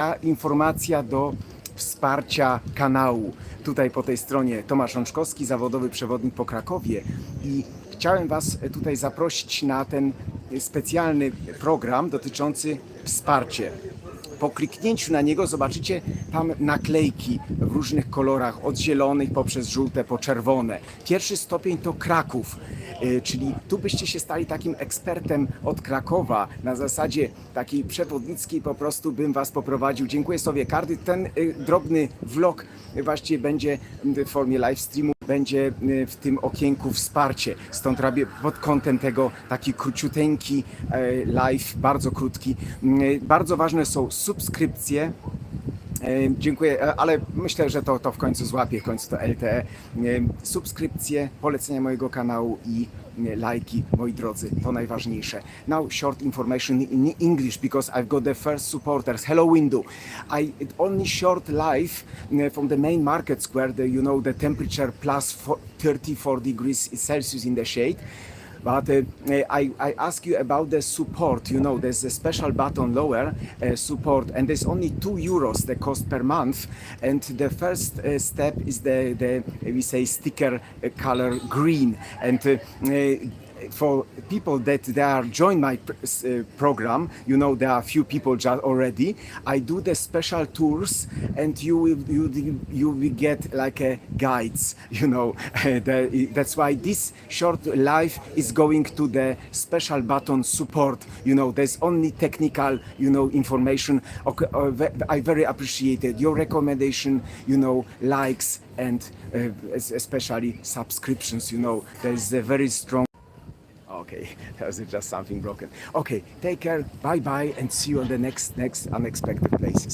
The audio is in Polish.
A informacja do wsparcia kanału. Tutaj po tej stronie Tomasz Rączkowski, zawodowy przewodnik po Krakowie i chciałem Was tutaj zaprosić na ten specjalny program dotyczący wsparcia. Po kliknięciu na niego zobaczycie tam naklejki w różnych kolorach, od zielonych poprzez żółte po czerwone. Pierwszy stopień to Kraków, y, czyli tu byście się stali takim ekspertem od Krakowa na zasadzie takiej przewodnickiej po prostu bym Was poprowadził. Dziękuję sobie karty. Ten y, drobny vlog właściwie będzie w formie live streamu będzie y, w tym okienku wsparcie. Stąd robię pod kątem tego taki króciuteńki e, live, bardzo krótki. Y, Bardzo ważne są subskrypcje. Dziękuję, e, ale myślę, że to, to w końcu złapię, w końcu to LTE. Subskrypcje, polecenia mojego kanału i lajki, moi drodzy, to najważniejsze. Now short information in English because I've got the first supporters. Hello window. I only short live from the main market square, the, you know, the temperature plus fo- 34 degrees Celsius in the shade. But uh, I, I ask you about the support. You know, there's a special button lower uh, support, and there's only two euros the cost per month. And the first uh, step is the, the we say sticker color green. And for people that they are join my uh, program, you know there are a few people just already. I do the special tours, and you will you you will get like a guides. You know the, that's why this short life is going to the special button support. You know there's only technical you know information. Okay, uh, I very appreciated your recommendation. You know likes and uh, especially subscriptions. You know there's a very strong. Okay, that was just something broken. Okay, take care, bye bye, and see you on the next next unexpected places.